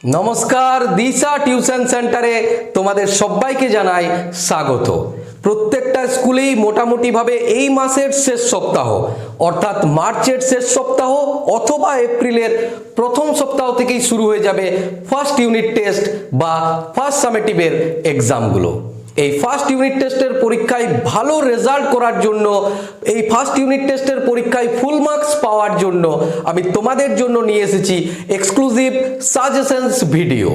নমস্কার, দিশা টিউশন সেন্টারে তোমাদের সবাইকে জানাই স্বাগত। প্রত্যেকটা স্কুলেই মোটামুটিভাবে এই মাসের শেষ সপ্তাহ, অর্থাৎ মার্চের শেষ সপ্তাহ অথবা এপ্রিলের প্রথম সপ্তাহ থেকেই শুরু হয়ে যাবে ফার্স্ট ইউনিট টেস্ট বা ফার্স্ট সামেটিভের এক্সামগুলো এই ফার্স্ট ইউনিট টেস্টের পরীক্ষায় ভালো রেজাল্ট করার জন্য, এই ফার্স্ট ইউনিট টেস্টের পরীক্ষায় ফুল মার্কস পাওয়ার জন্য আমি তোমাদের জন্য নিয়ে এসেছি এক্সক্লুসিভ সাজেশনস ভিডিও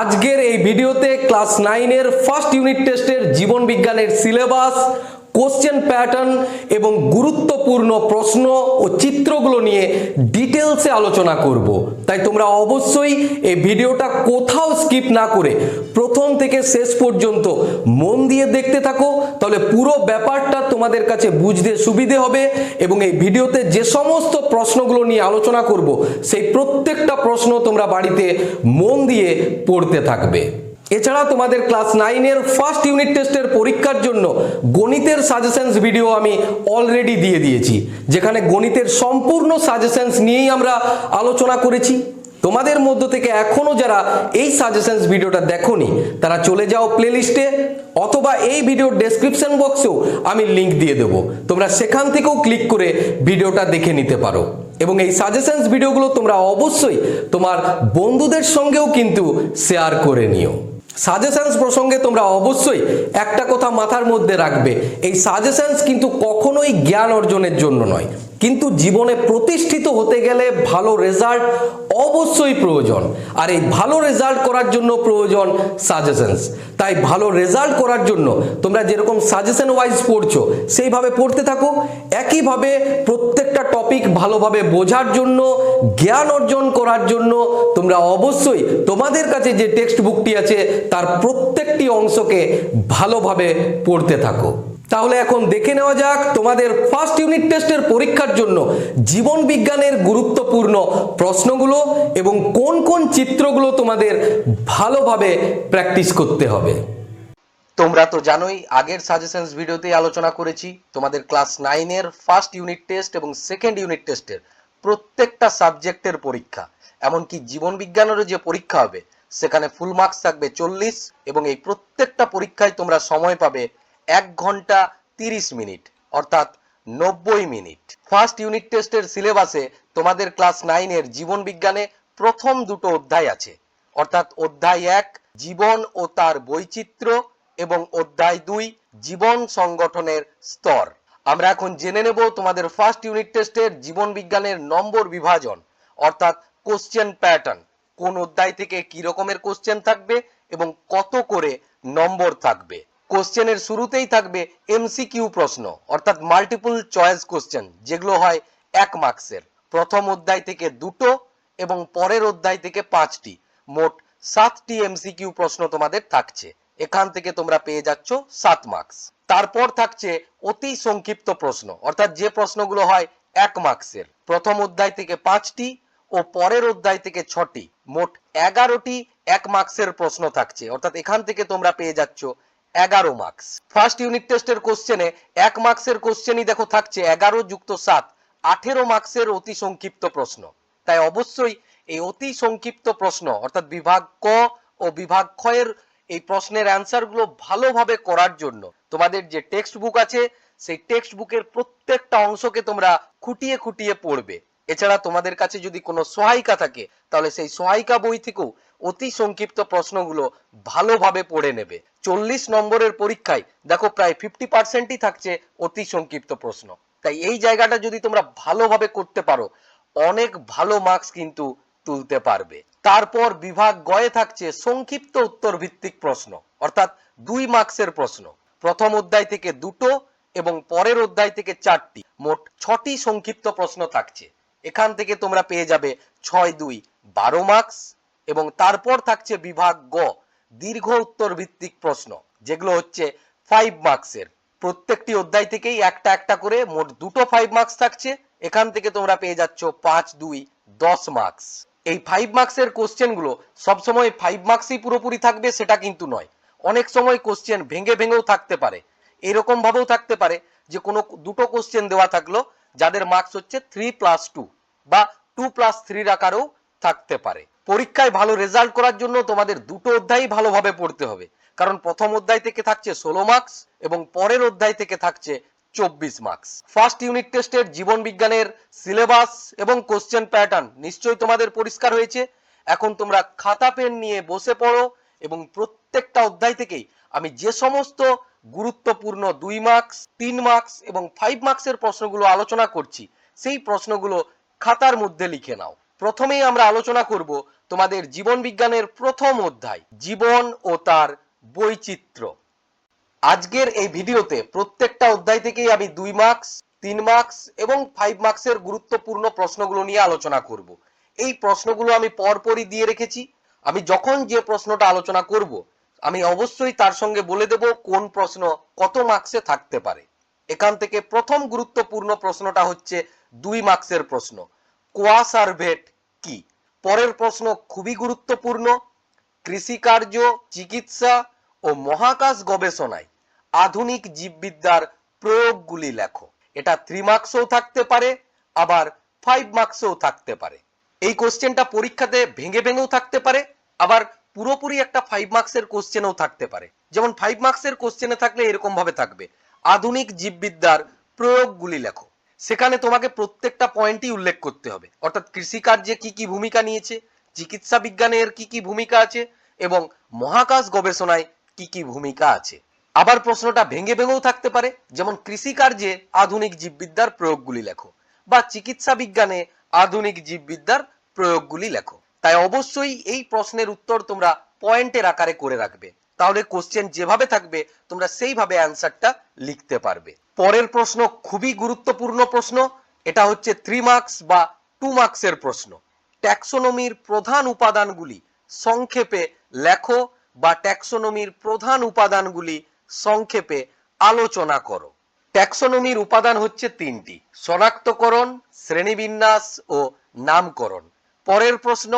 আজকের এই ভিডিওতে ক্লাস নাইনের ফার্স্ট ইউনিট টেস্টের জীবন বিজ্ঞানের সিলেবাস কোশ্চেন প্যাটার্ন এবং গুরুত্বপূর্ণ প্রশ্ন ও চিত্রগুলো নিয়ে ডিটেলসে আলোচনা করব। তাই তোমরা অবশ্যই এই ভিডিওটা কোথাও স্কিপ না করে প্রথম থেকে শেষ পর্যন্ত মন দিয়ে দেখতে থাকো, তাহলে পুরো ব্যাপারটা তোমাদের কাছে বুঝতে সুবিধে হবে এবং এই ভিডিওতে যে সমস্ত প্রশ্নগুলো নিয়ে আলোচনা করব, সেই প্রত্যেকটা প্রশ্ন তোমরা বাড়িতে মন দিয়ে পড়তে থাকবে। এছাড়া তোমাদের ক্লাস নাইনের ফার্স্ট ইউনিট টেস্টের পরীক্ষার জন্য গণিতের সাজেশনস ভিডিও আমি অলরেডি দিয়ে দিয়েছি, যেখানে গণিতের সম্পূর্ণ সাজেশনস নিয়েই আমরা আলোচনা করেছি। তোমাদের মধ্য থেকে এখনও যারা এই সাজেশনস ভিডিওটা দেখোনি, তারা চলে যাও প্লেলিস্টে অথবা এই ভিডিওর ডেসক্রিপশন বক্সেও আমি লিংক দিয়ে দেবো। তোমরা সেখান থেকেও ক্লিক করে ভিডিওটা দেখে নিতে পারো। এবং এই সাজেশনস ভিডিওগুলো তোমরা অবশ্যই তোমার বন্ধুদের সঙ্গেও কিন্তু শেয়ার করে নিও। সাজেশনস প্রসঙ্গে তোমরা অবশ্যই একটা কথা মাথার মধ্যে রাখবে। এই সাজেশনস কিন্তু কখনোই জ্ঞান অর্জনের জন্য নয়। কিন্তু জীবনে প্রতিষ্ঠিত হতে গেলে ভালো রেজাল্ট অবশ্যই প্রয়োজন। আর এই ভালো রেজাল্ট করার জন্য প্রয়োজন সাজেশনস তাই ভালো রেজাল্ট করার জন্য তোমরা যেরকম সাজেশন ওয়াইজ পড়ছো, সেইভাবে পড়তে থাকো। একইভাবে প্রত্যেকটা টপিক ভালোভাবে বোঝার জন্য, জ্ঞান অর্জন করার জন্য তোমরা অবশ্যই তোমাদের কাছে যে টেক্সট বুকটি আছে, তার প্রত্যেকটি অংশকে ভালোভাবে পড়তে থাকো। তাহলে এখন দেখে নেওয়া যাক তোমাদের ফার্স্ট ইউনিট টেস্টের পরীক্ষার জন্য জীবন বিজ্ঞানের গুরুত্বপূর্ণ প্রশ্নগুলো এবং কোন কোন চিত্রগুলো তোমাদের ভালোভাবে প্র্যাকটিস করতে হবে। তোমরা তো জানোই, আগের সাজেশনস ভিডিওতেই আলোচনা করেছি। তোমাদের ক্লাস নাইনের ফার্স্ট ইউনিট টেস্ট এবং সেকেন্ড ইউনিট টেস্টের প্রত্যেকটা সাবজেক্টের পরীক্ষা। এমনকি জীবন বিজ্ঞানেরও যে পরীক্ষা হবে, সেখানে ফুল মার্কস থাকবে চল্লিশ এবং এই প্রত্যেকটা পরীক্ষায় তোমরা সময় পাবে এক ঘণ্টা তিরিশ মিনিট, অর্থাৎ নব্বই মিনিট। ফার্স্ট ইউনিট টেস্টের সিলেবাসে তোমাদের ক্লাস নাইনের জীবন বিজ্ঞানে প্রথম দুটো অধ্যায় আছে। অর্থাৎ অধ্যায় এক, জীবন ও তার বৈচিত্র্য এবং অধ্যায় দুই, জীবন সংগঠনের স্তর। আমরা এখন জেনে নেব তোমাদের ফার্স্ট ইউনিট টেস্টের জীবন বিজ্ঞানের নম্বর বিভাজন, অর্থাৎ কোশ্চেন প্যাটার্ন কোন অধ্যায় থেকে কি রকমের কোশ্চেন থাকবে এবং কত করে নম্বর থাকবে? কোশ্চেনের শুরুতেই থাকবে এমসিকিউ প্রশ্ন, অর্থাৎ মাল্টিপল চয়েস কোশ্চেন যেগুলো হয় এক মার্কসের প্রথম অধ্যায় থেকে দুটো এবং পরের অধ্যায় থেকে পাঁচটি। মোট সাতটি এমসিকিউ প্রশ্ন তোমাদের থাকছে। এখান থেকে তোমরা পেয়ে যাচ্ছ সাত মার্কস তারপর থাকছে অতি সংক্ষিপ্ত প্রশ্ন, অর্থাৎ যে প্রশ্নগুলো হয় এক মার্কসের প্রথম অধ্যায় থেকে পাঁচটি ও পরের অধ্যায় থেকে ছটি। মোট এগারোটি এক মার্কসের প্রশ্ন থাকছে, অর্থাৎ এখান থেকে তোমরা পেয়ে যাচ্ছ এগারো মার্কস ফার্স্ট ইউনিট টেস্টের কোশ্চেনে এক মার্কসের কোশ্চেনই দেখো থাকছে এগারো যুক্ত সাত। আঠেরো মার্কসের অতি সংক্ষিপ্ত প্রশ্ন। তাই অবশ্যই এই অতি সংক্ষিপ্ত প্রশ্ন, অর্থাৎ বিভাগ ক ও বিভাগ ক্ষয়ের এই প্রশ্নের অ্যান্সারগুলো ভালোভাবে করার জন্য তোমাদের যে টেক্সট বুক আছে, সেই টেক্সট বুকের প্রত্যেকটা অংশকে তোমরা খুঁটিয়ে খুঁটিয়ে পড়বে। এছাড়া তোমাদের কাছে যদি কোনো সহায়িকা থাকে, তাহলে সেই সহায়িকা বই থেকেও অতি সংক্ষিপ্ত প্রশ্নগুলো ভালোভাবে পড়ে নেবে। চল্লিশ নম্বরের পরীক্ষায় দেখো প্রায় ফিফটি পার্সেন্টই থাকছে অতি সংক্ষিপ্ত প্রশ্ন। তাই এই জায়গাটা যদি তোমরা ভালোভাবে করতে পারো, অনেক ভালো মার্কস কিন্তু তুলতে পারবে। তারপর বিভাগ গয়ে থাকছে সংক্ষিপ্ত উত্তর ভিত্তিক প্রশ্ন, অর্থাৎ দুই মার্কসের প্রশ্ন। প্রথম অধ্যায় থেকে দুটো এবং পরের অধ্যায় থেকে চারটি। মোট ছটি সংক্ষিপ্ত প্রশ্ন থাকছে। এখান থেকে তোমরা পেয়ে যাবে ছয়, দুই, বারো মার্কস এবং তারপর থাকছে বিভাগ গ, দীর্ঘ উত্তর ভিত্তিক প্রশ্ন, যেগুলো হচ্ছে ফাইভ মার্কসের প্রত্যেকটি অধ্যায় থেকেই একটা একটা করে মোট দুটো ফাইভ মার্কস থাকছে, এখান থেকে তোমরা পেয়ে যাচ্ছ পাঁচ, দুই, দশ মার্কস এই ফাইভ মার্কসের কোশ্চেনগুলো সবসময় ফাইভ মার্কসই পুরোপুরি থাকবে, সেটা কিন্তু নয়। অনেক সময় কোশ্চেন ভেঙে ভেঙেও থাকতে পারে। এরকম ভাবেও থাকতে পারে যে কোনো দুটো কোশ্চেন দেওয়া থাকল, যাদের মার্কস হচ্ছে থ্রি প্লাস টু বা টু প্লাস থ্রির আকারেও থাকতে পারে। পরীক্ষায় ভালো রেজাল্ট করার জন্য তোমাদের দুটো অধ্যায়ই ভালোভাবে পড়তে হবে। কারণ প্রথম অধ্যায় থেকে থাকছে ষোলো মার্কস এবং পরের অধ্যায় থেকে থাকছে চব্বিশ মার্কস ফার্স্ট ইউনিট টেস্টের জীবন বিজ্ঞানের সিলেবাস এবং কোশ্চেন প্যাটার্ন নিশ্চয়ই তোমাদের পরিষ্কার হয়েছে। এখন তোমরা খাতা, পেন নিয়ে বসে পড়ো এবং প্রত্যেকটা অধ্যায় থেকেই আমি যে সমস্ত গুরুত্বপূর্ণ দুই মার্কস তিন মার্কস এবং ফাইভ মার্কসের প্রশ্নগুলো আলোচনা করছি, সেই প্রশ্নগুলো খাতার মধ্যে লিখে নাও। প্রথমেই আমরা আলোচনা করব তোমাদের জীবন বিজ্ঞানের প্রথম অধ্যায়, জীবন ও তার বৈচিত্র্য। আজকের এই ভিডিওতে প্রত্যেকটা অধ্যায় থেকেই আমি দুই মার্কস তিন মার্কস এবং ফাইভ মার্কসের গুরুত্বপূর্ণ প্রশ্নগুলো নিয়ে আলোচনা করব। এই প্রশ্নগুলো আমি পরপরই দিয়ে রেখেছি। আমি যখন যে প্রশ্নটা আলোচনা করব, আমি অবশ্যই তার সঙ্গে বলে দেব কোন প্রশ্ন কত মার্কসে থাকতে পারে। এখান থেকে প্রথম গুরুত্বপূর্ণ প্রশ্নটা হচ্ছে দুই মার্কসের প্রশ্ন। কোয়া সার্ভেট কি? পরের প্রশ্ন খুবই গুরুত্বপূর্ণ। কৃষিকার্য, চিকিৎসা ও মহাকাশ গবেষণায় আধুনিক জীববিদ্যার প্রয়োগগুলি লেখো। এটা থ্রি মার্কসও থাকতে পারে, আবার ফাইভ মার্কসও থাকতে পারে। এই কোশ্চেনটা পরীক্ষাতে ভেঙে ভেঙেও থাকতে পারে, আবার পুরোপুরি একটা ফাইভ মার্কসের কোশ্চেনও থাকতে পারে। যেমন ফাইভ মার্কসের কোশ্চেনে থাকলে এরকম ভাবে থাকবে। আধুনিক জীববিদ্যার প্রয়োগগুলি লেখো। সেখানে তোমাকে প্রত্যেকটা পয়েন্টই উল্লেখ করতে হবে। অর্থাৎ কৃষিকার্যে কি কি ভূমিকা নিয়েছে, চিকিৎসা বিজ্ঞানে এর কি কি ভূমিকা আছে, এবং মহাকাশ গবেষণায় কি কি ভূমিকা আছে। আবার প্রশ্নটা ভেঙে ভেঙেও থাকতে পারে, যেমন কৃষিকার্যে আধুনিক জীববিদ্যার প্রয়োগগুলি লেখো, বা চিকিৎসা বিজ্ঞানে আধুনিক জীববিদ্যার প্রয়োগগুলি লেখো। তাই অবশ্যই এই প্রশ্নের উত্তর তোমরা পয়েন্টের আকারে করে রাখবে। তাহলে কোশ্চেন যেভাবে থাকবে, তোমরা সেইভাবে অ্যান্সারটা লিখতে পারবে। পরের প্রশ্ন খুবই গুরুত্বপূর্ণ প্রশ্ন, এটা হচ্ছে থ্রি মার্কস বা টু মার্কসের প্রশ্ন। ট্যাক্সোনমির প্রধান উপাদানগুলি সংক্ষেপে লেখো বা ট্যাক্সোনমির প্রধান উপাদানগুলি সংক্ষেপে আলোচনা করো। ট্যাক্সোনমির উপাদান হচ্ছে তিনটি, শনাক্তকরণ, শ্রেণীবিন্যাস ও নামকরণ। পরের প্রশ্ন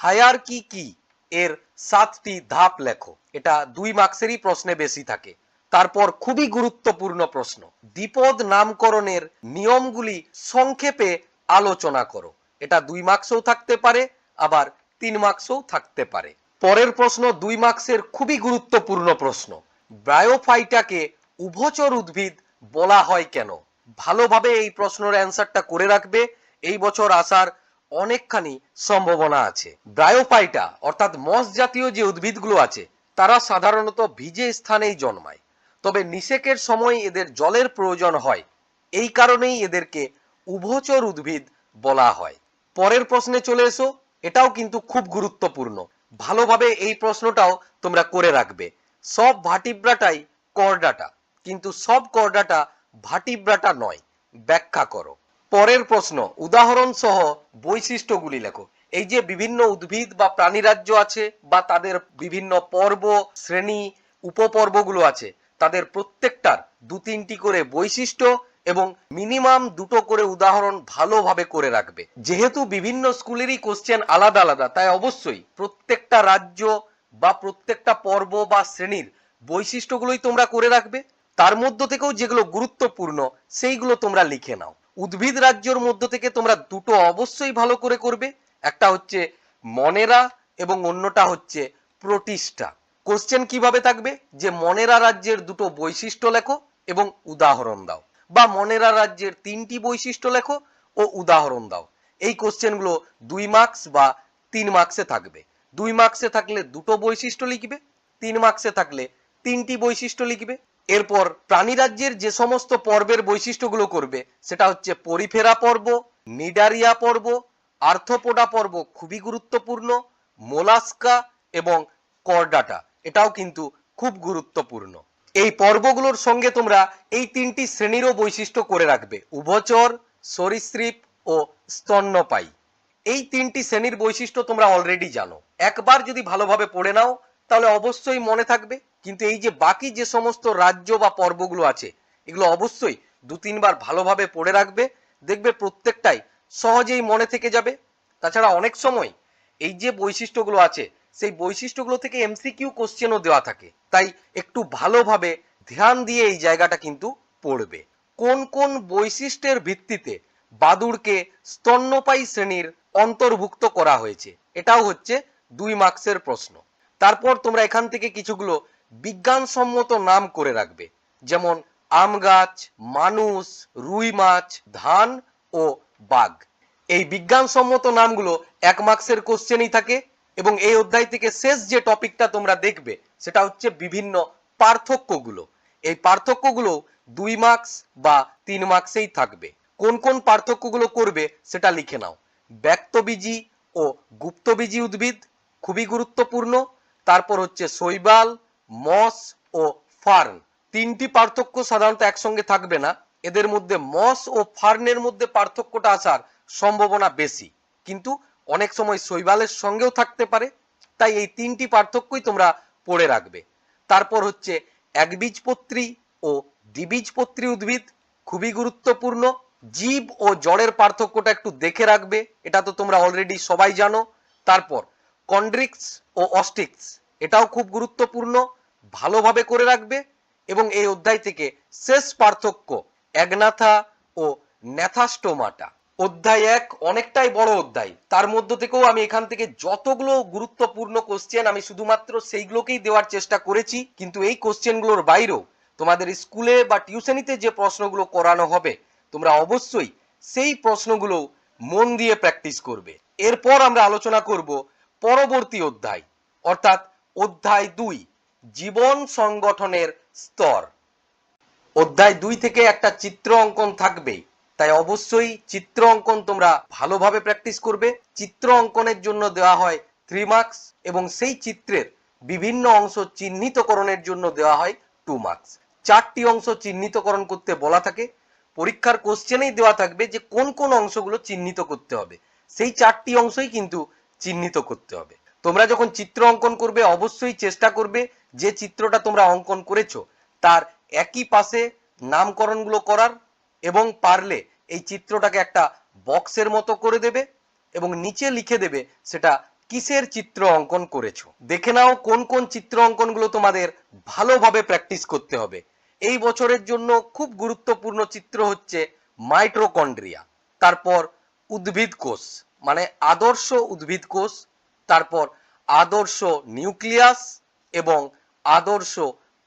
হায়ার কি? কি এর সাতটি ধাপ লেখো। এটা দুই মার্কসেরই প্রশ্নে বেশি থাকে। তারপর খুবই গুরুত্বপূর্ণ প্রশ্ন। দ্বিপদ নামকরণের নিয়মগুলি সংক্ষেপে আলোচনা করো। এটা দুই মার্কসও থাকতে পারে, আবার তিন মার্কসও থাকতে পারে। পরের প্রশ্ন দুই মার্কসের খুবই গুরুত্বপূর্ণ প্রশ্ন। ব্রায়োফাইটাকে উভচর উদ্ভিদ বলা হয় কেন? ভালোভাবে এই প্রশ্নের অ্যান্সারটা করে রাখবে। এই বছর আসার অনেকখানি সম্ভাবনা আছে। ব্রায়োফাইটা অর্থাৎ মস জাতীয় যে উদ্ভিদগুলো আছে, তারা সাধারণত ভিজে স্থানেই জন্মায়। তবে নিষেকের সময় এদের জলের প্রয়োজন হয়। এই কারণেই এদেরকে উভচর উদ্ভিদ বলা হয়। পরের প্রশ্নে চলে এসো, এটাও কিন্তু খুব গুরুত্বপূর্ণ। ভালোভাবে এই প্রশ্নটাও তোমরা করে রাখবে। সব ভাটিব্রাটাই করডাটা, কিন্তু সব করডাটা ভাটিব্রাটা নয়। ব্যাখ্যা করো। পরের প্রশ্ন উদাহরণ সহ বৈশিষ্ট্যগুলি লেখো। এই যে বিভিন্ন উদ্ভিদ বা প্রাণীরাজ্য আছে বা তাদের বিভিন্ন পর্ব, শ্রেণি, উপপর্বগুলো আছে তাদের প্রত্যেকটার দু তিনটি করে বৈশিষ্ট্য এবং মিনিমাম দুটো করে উদাহরণ ভালোভাবে করে রাখবে। যেহেতু বিভিন্ন স্কুলেরই কোশ্চেন আলাদা আলাদা, তাই অবশ্যই প্রত্যেকটা রাজ্য বা প্রত্যেকটা পর্ব বা শ্রেণির বৈশিষ্ট্যগুলোই তোমরা করে রাখবে। তার মধ্য থেকেও যেগুলো গুরুত্বপূর্ণ, সেইগুলো তোমরা লিখে নাও। উদ্ভিদ রাজ্যর মধ্য থেকে তোমরা দুটো অবশ্যই ভালো করে করবে। একটা হচ্ছে মনেরা এবং অন্যটা হচ্ছে প্রোটিস্টা কোশ্চেন কীভাবে থাকবে? যে মনেরা রাজ্যের দুটো বৈশিষ্ট্য লেখো এবং উদাহরণ দাও। বা মনেরা রাজ্যের তিনটি বৈশিষ্ট্য লেখো ও উদাহরণ দাও। এই কোশ্চেনগুলো দুই মার্কস বা তিন মার্কসে থাকবে। দুই মার্কসে থাকলে দুটো বৈশিষ্ট্য লিখবে, তিন মার্কসে থাকলে তিনটি বৈশিষ্ট্য লিখবে। এরপর প্রাণীরাজ্যের যে সমস্ত পর্বের বৈশিষ্ট্যগুলো করবে, সেটা হচ্ছে পরিফেরা পর্ব, নিডারিয়া পর্ব আর্থপোডা পর্ব খুবই গুরুত্বপূর্ণ, মোলাস্কা এবং করডাটা। এটাও কিন্তু খুব গুরুত্বপূর্ণ। এই পর্বগুলোর সঙ্গে তোমরা এই তিনটি শ্রেণীরও বৈশিষ্ট্য করে রাখবে। উভচর, সরীসৃপ ও স্তন্যপায়ী। এই তিনটি শ্রেণির বৈশিষ্ট্য তোমরা অলরেডি জানো। একবার যদি ভালোভাবে পড়ে নাও, তাহলে অবশ্যই মনে থাকবে। কিন্তু এই যে বাকি যে সমস্ত রাজ্য বা পর্বগুলো আছে, এগুলো অবশ্যই দু তিনবার ভালোভাবে পড়ে রাখবে। দেখবে প্রত্যেকটাই সহজেই মনে থেকে যাবে। তাছাড়া অনেক সময় এই যে বৈশিষ্ট্যগুলো আছে, সেই বৈশিষ্ট্যগুলো থেকে এমসিকিউ কোশ্চেনও দেওয়া থাকে। তাই একটু ভালোভাবে ধ্যান দিয়ে এই জায়গাটা কিন্তু পড়বে। কোন কোন বৈশিষ্ট্যের ভিত্তিতে বাদুড়কে স্তন্যপায়ী শ্রেণির অন্তর্ভুক্ত করা হয়েছে, এটাও হচ্ছে দুই মার্কসের প্রশ্ন। তারপর তোমরা এখান থেকে কিছুগুলো বিজ্ঞানসম্মত নাম করে রাখবে, যেমন আম গাছ, মানুষ, রুই মাছ, ধান ও বাঘ। এই বিজ্ঞানসম্মত নামগুলো এক মার্কসের কোশ্চেনই থাকে এবং এই অধ্যায় থেকে শেষ যে টপিকটা তোমরা দেখবে, সেটা হচ্ছে বিভিন্ন পার্থক্যগুলো। এই পার্থক্যগুলো দুই মার্কস বা তিন মার্কসেই থাকবে। কোন কোন পার্থক্যগুলো করবে, সেটা লিখে নাও। ব্যক্তবীজী ও গুপ্তবীজী উদ্ভিদ, খুবই গুরুত্বপূর্ণ। তারপর হচ্ছে শৈবাল, মস ও ফার্ন। তিনটি পার্থক্য সাধারণত একসঙ্গে থাকবে না। এদের মধ্যে মস ও ফার্নের মধ্যে পার্থক্যটা আসার সম্ভাবনা বেশি। কিন্তু অনেক সময় শৈবালের সঙ্গেও থাকতে পারে, তাই এই তিনটি পার্থক্যই তোমরা পড়ে রাখবে। তারপর হচ্ছে একবীজপত্রী ও দ্বিবীজপত্রী উদ্ভিদ, খুবই গুরুত্বপূর্ণ। জীব ও জড়ের পার্থক্যটা একটু দেখে রাখবে, এটা তো তোমরা অলরেডি সবাই জানো। তারপর কন্ড্রিক্স ও অস্টিক্স, এটাও খুব গুরুত্বপূর্ণ, ভালোভাবে করে রাখবে। এবং এই অধ্যায় থেকে শেষ পার্থক্য, অ্যাগনাথা ও ন্যাথাস্টোমাটা অধ্যায় এক অনেকটাই বড় অধ্যায়। তার মধ্য থেকেও আমি এখান থেকে যতগুলো গুরুত্বপূর্ণ কোশ্চেন আমি শুধুমাত্র সেইগুলোকেই দেওয়ার চেষ্টা করেছি, কিন্তু এই কোশ্চেনগুলোর বাইরেও তোমাদের স্কুলে বা টিউশনিতে যে প্রশ্নগুলো করানো হবে, তোমরা অবশ্যই সেই প্রশ্নগুলো মন দিয়ে প্র্যাকটিস করবে। এরপর আমরা আলোচনা করব পরবর্তী অধ্যায়, অর্থাৎ অধ্যায় দুই, জীবন সংগঠনের স্তর। অধ্যায় দুই থেকে একটা চিত্র অঙ্কন থাকবেই। তাই অবশ্যই চিত্র অঙ্কন তোমরা ভালোভাবে প্র্যাকটিস করবে। চিত্র অঙ্কনের জন্য দেওয়া হয় থ্রি মার্কস এবং সেই চিত্রের বিভিন্ন অংশ চিহ্নিতকরণের জন্য দেওয়া হয় টু মার্কস চারটি অংশ চিহ্নিতকরণ করতে বলা থাকে। পরীক্ষার কোশ্চেনেই দেওয়া থাকবে যে কোন কোন অংশগুলো চিহ্নিত করতে হবে। সেই চারটি অংশই কিন্তু চিহ্নিত করতে হবে। তোমরা যখন চিত্র অঙ্কন করবে, অবশ্যই চেষ্টা করবে যে চিত্রটা তোমরা অঙ্কন করেছ, তার একই পাশে নামকরণগুলো করার এবং পারলে এই চিত্রটাকে একটা বক্সের মতো করে দেবে এবং নিচে লিখে দেবে সেটা কিসের চিত্র অঙ্কন করেছ। দেখে নাও কোন কোন চিত্র অঙ্কনগুলো তোমাদের ভালোভাবে প্র্যাকটিস করতে হবে। এই বছরের জন্য খুব গুরুত্বপূর্ণ চিত্র হচ্ছে মাইট্রোকন্ড্রিয়া তারপর উদ্ভিদ কোষ মানে আদর্শ উদ্ভিদ কোষ, তারপর আদর্শ নিউক্লিয়াস এবং আদর্শ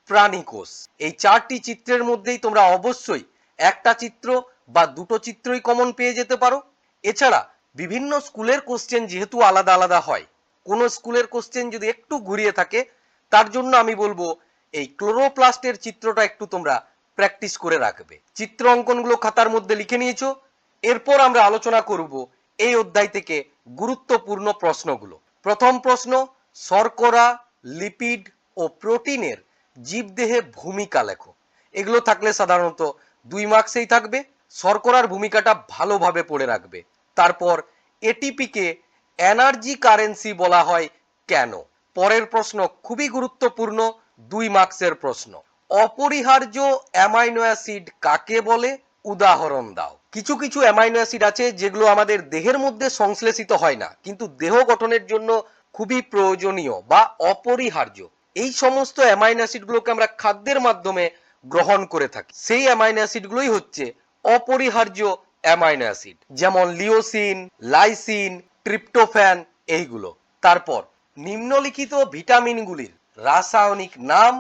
প্রাণী কোষ। এই চারটি চিত্রের মধ্যেই তোমরা অবশ্যই একটা চিত্র বা দুটো চিত্রই কমন পেয়ে যেতে পারো। এছাড়া বিভিন্ন স্কুলের কোশ্চেন যেহেতু আলাদা আলাদা হয়, কোনো স্কুলের কোশ্চেন যদি একটু ঘুরিয়ে থাকে, তার জন্য আমি বলব এই ক্লোরোপ্লাস্টের চিত্রটা একটু তোমরা প্র্যাকটিস করে রাখবে। চিত্র অঙ্কনগুলো খাতার মধ্যে লিখে নিয়েছো। এরপর আমরা আলোচনা করব এই অধ্যায় থেকে গুরুত্বপূর্ণ প্রশ্নগুলো। প্রথম প্রশ্ন, শর্করা লিপিড ও প্রোটিনের জীবদেহে ভূমিকা লেখো। এগুলো থাকলে সাধারণত দুই মার্কসেই থাকবে, শর্করার ভূমিকাটা ভালোভাবে পড়ে রাখবে। তারপর এটিপিকে এনার্জি কারেন্সি বলা হয় কেন? পরের প্রশ্ন খুবই গুরুত্বপূর্ণ, দুই মার্কসের প্রশ্ন। অপরিহার্য অ্যামাইনো অ্যাসিড কাকে বলে? উদাহরণ দাও। কিছু কিছু অ্যামাইনো অ্যাসিড আছে যেগুলো আমাদের দেহের মধ্যে সংশ্লেষিত হয় না, কিন্তু দেহ গঠনের জন্য খুবই প্রয়োজনীয় বা অপরিহার্য। এই সমস্ত অ্যামাইনো অ্যাসিডগুলোকে আমরা খাদ্যের মাধ্যমে গ্রহণ করে থাকি। সেই অ্যামাইনো অ্যাসিডগুলোই হচ্ছে অপরিহার্য অ্যামাইনো অ্যাসিড, যেমন লিওসিন, লাইসিন, ট্রিপ্টোফ্যান এইগুলো। তারপর, নিম্নলিখিত ভিটামিনগুলির রাসায়নিক নাম,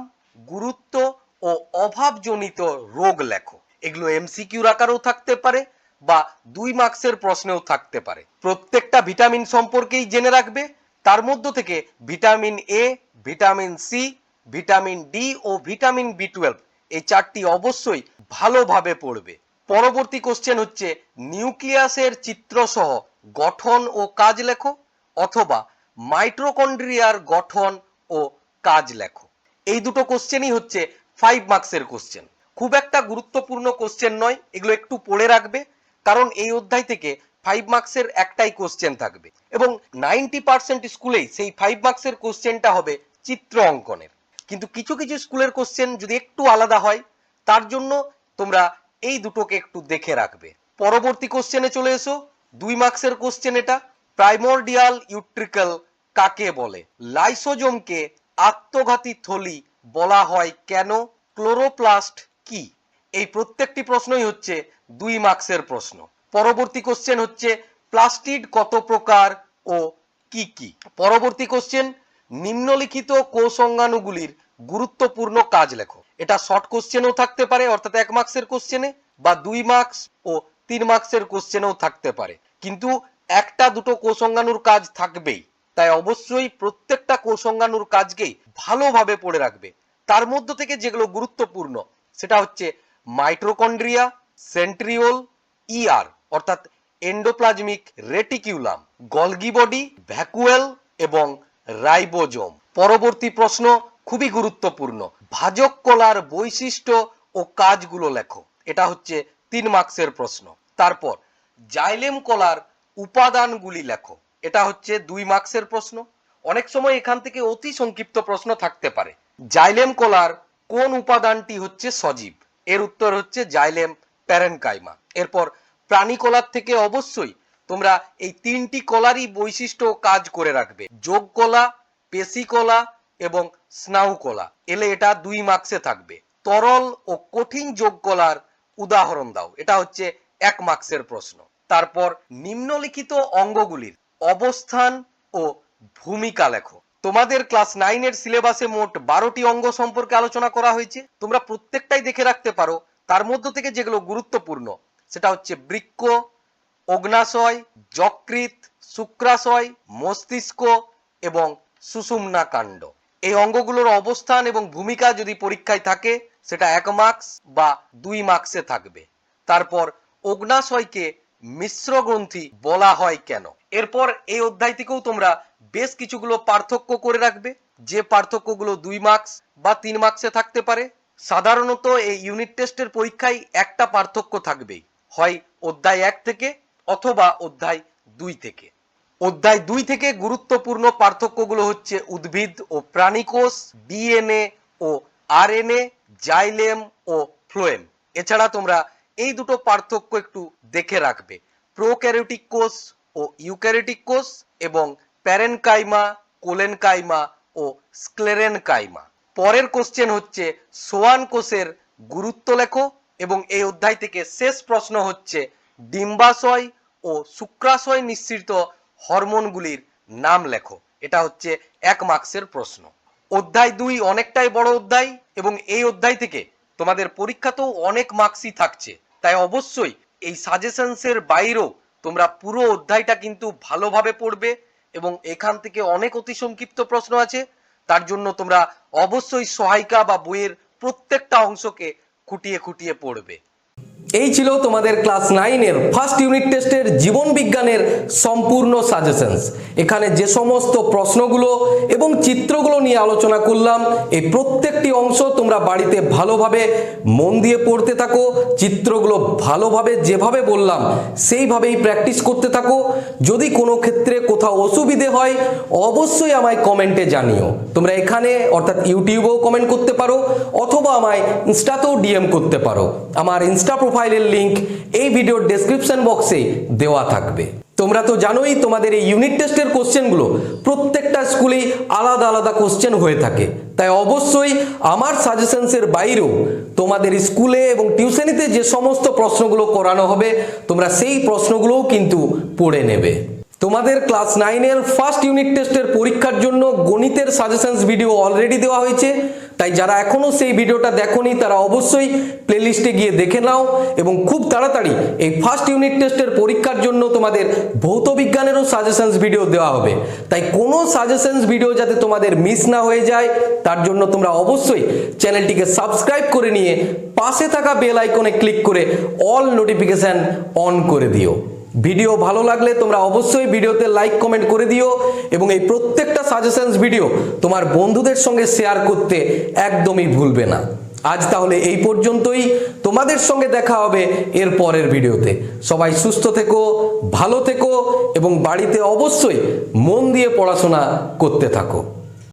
গুরুত্ব ও অভাবজনিত রোগ লেখো। এগুলো এমসিকিউর আকারেও থাকতে পারে বা দুই মার্কসের প্রশ্নেও থাকতে পারে। প্রত্যেকটা ভিটামিন সম্পর্কেই জেনে রাখবে। তার মধ্য থেকে vitamin A, vitamin C, vitamin D O vitamin B twelve এই চারটি অবশ্যই ভালোভাবে পড়বে। পরবর্তী কোশ্চেন হচ্ছে, নিউক্লিয়াসের চিত্র সহ গঠন ও কাজ লেখো অথবা মাইট্রোকন্ড্রিয়ার গঠন ও কাজ লেখো। এই দুটো কোশ্চেনই হচ্ছে ফাইভ মার্কসের কোশ্চেন খুব একটা গুরুত্বপূর্ণ কোশ্চেন নয়, এগুলো একটু পড়ে রাখবে, কারণ এই অধ্যায় থেকে ফাইভ মার্কসের একটাই কোশ্চেন থাকবে। এবং নাইনটি পার্সেন্ট স্কুলেই সেই ফাইভ মার্কসের কোশ্চেনটা হবে চিত্র অঙ্কনের। কিন্তু কিছু কিছু স্কুলের কোশ্চেন যদি একটু আলাদা হয়, তার জন্য তোমরা এই দুটোকে একটু দেখে রাখবে। পরবর্তী কোশ্চেনে চলে এসো। দুই মার্কসের কোশ্চেন এটা। প্রাইমোরডিয়াল ইউট্রিকল কাকে বলে? লাইসোজোমকে আত্মঘাতী থলি বলা হয় কেন? ক্লোরোপ্লাস্ট কি? এই প্রত্যেকটি প্রশ্নই হচ্ছে দুই মার্কসের প্রশ্ন। পরবর্তী কোশ্চেন হচ্ছে, প্লাস্টিড কত প্রকার ও কি কি? পরবর্তী কোশ্চেন নিম্নলিখিত কোষঙ্গাণুগুলির গুরুত্বপূর্ণ কাজ লেখো। এটা শর্ট কোশ্চেনও থাকতে পারে, অর্থাৎ এক মার্কসের কোশ্চেনে বা দুই মার্কস ও তিন মার্কসের কোশ্চেনেও থাকতে পারে। কিন্তু একটা দুটো কোষঙ্গাণুর কাজ থাকবেই। তাই অবশ্যই প্রত্যেকটা কোষঙ্গাণুর কাজকেই ভালোভাবে পড়ে রাখবে। তার মধ্য থেকে যেগুলো গুরুত্বপূর্ণ, সেটা হচ্ছে মাইট্রোকন্ড্রিয়া সেন্ট্রিওল ইআর অর্থাৎ endoplasmic reticulum Golgi body vacuole এবং রাইবোজোম। পরবর্তী প্রশ্ন খুবই গুরুত্বপূর্ণ। ভাজক কলার বৈশিষ্ট্য ও কাজগুলো লেখো। এটা হচ্ছে তিন মার্কসের প্রশ্ন। তারপর, জাইলেম কলার উপাদানগুলি লেখো। এটা হচ্ছে দুই মার্কসের প্রশ্ন। অনেক সময় এখান থেকে অতি সংক্ষিপ্ত প্রশ্ন থাকতে পারে। জাইলেম কলার কোন উপাদানটি হচ্ছে সজীব? এর উত্তর হচ্ছে জাইলেম প্যারেনকাইমা। এরপর প্রাণী কলার থেকে অবশ্যই তোমরা এই তিনটি কলারই বৈশিষ্ট্য কাজ করে রাখবে। যোগ কলা, পেশি কলা এবং স্নায়ু কলা। এলে এটা দুই মার্কসে থাকবে। তরল ও কঠিন যোগ কলার উদাহরণ দাও। এটা হচ্ছে এক মার্কসের প্রশ্ন। তারপর নিম্নলিখিত অঙ্গগুলির অবস্থান ও ভূমিকা লেখো। তোমাদের ক্লাস নাইনের সিলেবাসে মোট বারোটি অঙ্গ সম্পর্কে আলোচনা করা হয়েছে। তোমরা প্রত্যেকটাই দেখে রাখতে পারো। তার মধ্য থেকে যেগুলো গুরুত্বপূর্ণ, সেটা হচ্ছে বৃক্ক অগ্নাশয় যকৃত শুক্রাশয়, মস্তিষ্ক এবং সুষুম্না কাণ্ড। এই অঙ্গগুলোর অবস্থান এবং ভূমিকা যদি পরীক্ষায় থাকে, সেটা এক মার্কস বা দুই মার্কসে থাকবে। তারপর অগ্নাশয়কে মিশ্র গ্রন্থি বলা হয় কেন? এরপর এই অধ্যায় থেকেও তোমরা বেশ কিছুগুলো পার্থক্য করে রাখবে। যে পার্থক্যগুলো দুই মার্কস বা তিন মার্কসে থাকতে পারে, সাধারণত এই ইউনিট টেস্টের পরীক্ষায় একটা পার্থক্য থাকবেই। হয় অধ্যায় এক থেকে অথবা অধ্যায় দুই থেকে। অধ্যায় দুই থেকে গুরুত্বপূর্ণ পার্থক্যগুলো হচ্ছে উদ্ভিদ ও প্রাণীকোষ, ডিএনএ ও আরএনএ, জাইলেম ও ফ্লোয়েম। এছাড়া তোমরা এই দুটো পার্থক্য একটু দেখে রাখবে। প্রোক্যারিওটিক কোষ ও ইউক্যারিওটিক কোষ এবং প্যারেনকাইমা, কোলেনকাইমা ও স্ক্লেরেনকাইমা। পরের কোশ্চেন হচ্ছে সোয়ান কোষের গুরুত্ব লেখো এবং এই অধ্যায় থেকে শেষ প্রশ্ন হচ্ছে ডিম্বাশয় ও শুক্রাশয় নিঃসৃত হরমোনগুলির নাম লেখো। এটা হচ্ছে এক মার্কসের প্রশ্ন। অধ্যায় দুই অনেকটাই বড় অধ্যায় এবং এই অধ্যায় থেকে তোমাদের পরীক্ষাতেও অনেক মার্কসই থাকছে। তাই অবশ্যই এই সাজেশনসের বাইরেও তোমরা পুরো অধ্যায়টা কিন্তু ভালোভাবে পড়বে এবং এখান থেকে অনেক অতি সংক্ষিপ্ত প্রশ্ন আছে। তার জন্য তোমরা অবশ্যই সহায়িকা বা বইয়ের প্রত্যেকটা অংশকে খুঁটিয়ে খুঁটিয়ে পড়বে। এই ছিল তোমাদের ক্লাস নাইনের ফার্স্ট ইউনিট টেস্টের জীবন বিজ্ঞানের সম্পূর্ণ সাজেশনস এখানে যে সমস্ত প্রশ্নগুলো এবং চিত্রগুলো নিয়ে আলোচনা করলাম, এই প্রত্যেকটি অংশ তোমরা বাড়িতে ভালোভাবে মন দিয়ে পড়তে থাকো, চিত্রগুলো ভালোভাবে যেভাবে বললাম সেইভাবেই প্র্যাকটিস করতে থাকো। যদি কোনো ক্ষেত্রে কোথাও অসুবিধে হয়, অবশ্যই আমায় কমেন্টে জানিও। তোমরা এখানে অর্থাৎ ইউটিউবেও কমেন্ট করতে পারো, অথবা আমায় ইনস্টাতেও ডিএম করতে পারো। আমার ইনস্টা প্রোফাইলের লিঙ্ক এই ভিডিওর ডেসক্রিপশন বক্সে দেওয়া থাকবে। তোমরা তো জানোই তোমাদের এই ইউনিট টেস্টের কোশ্চেনগুলো প্রত্যেকটা স্কুলেই আলাদা আলাদা কোশ্চেন হয়ে থাকে। তাই অবশ্যই আমার সাজেশনসের বাইরেও তোমাদের স্কুলে এবং টিউশনিতে যে সমস্ত প্রশ্নগুলো করানো হবে, তোমরা সেই প্রশ্নগুলোও কিন্তু পড়ে নেবে। তোমাদের ক্লাস নাইনের ফার্স্ট ইউনিট টেস্টের পরীক্ষার জন্য গণিতের সাজেশনস ভিডিও অলরেডি দেওয়া হয়েছে। তাই যারা এখনও সেই ভিডিওটা দেখোনি, তারা অবশ্যই প্লেলিস্টে গিয়ে দেখে নাও এবং খুব তাড়াতাড়ি এই ফার্স্ট ইউনিট টেস্টের পরীক্ষার জন্য তোমাদের ভৌত বিজ্ঞানেরও সাজেশনস ভিডিও দেওয়া হবে। তাই কোনো সাজেশনস ভিডিও যাতে তোমাদের মিস না হয়ে যায়, তার জন্য তোমরা অবশ্যই চ্যানেলটিকে সাবস্ক্রাইব করে নিয়ে পাশে থাকা বেল আইকনে ক্লিক করে অল নোটিফিকেশন অন করে দিও। ভিডিও ভালো লাগলে তোমরা অবশ্যই ভিডিওতে লাইক কমেন্ট করে দিও এবং এই প্রত্যেকটা সাজেশনস ভিডিও তোমার বন্ধুদের সঙ্গে শেয়ার করতে একদমই ভুলবে না। আজ তাহলে এই পর্যন্তই। তোমাদের সঙ্গে দেখা হবে এর পরের ভিডিওতে। সবাই সুস্থ থেকো, ভালো থেকো এবং বাড়িতে অবশ্যই মন দিয়ে পড়াশোনা করতে থাকো।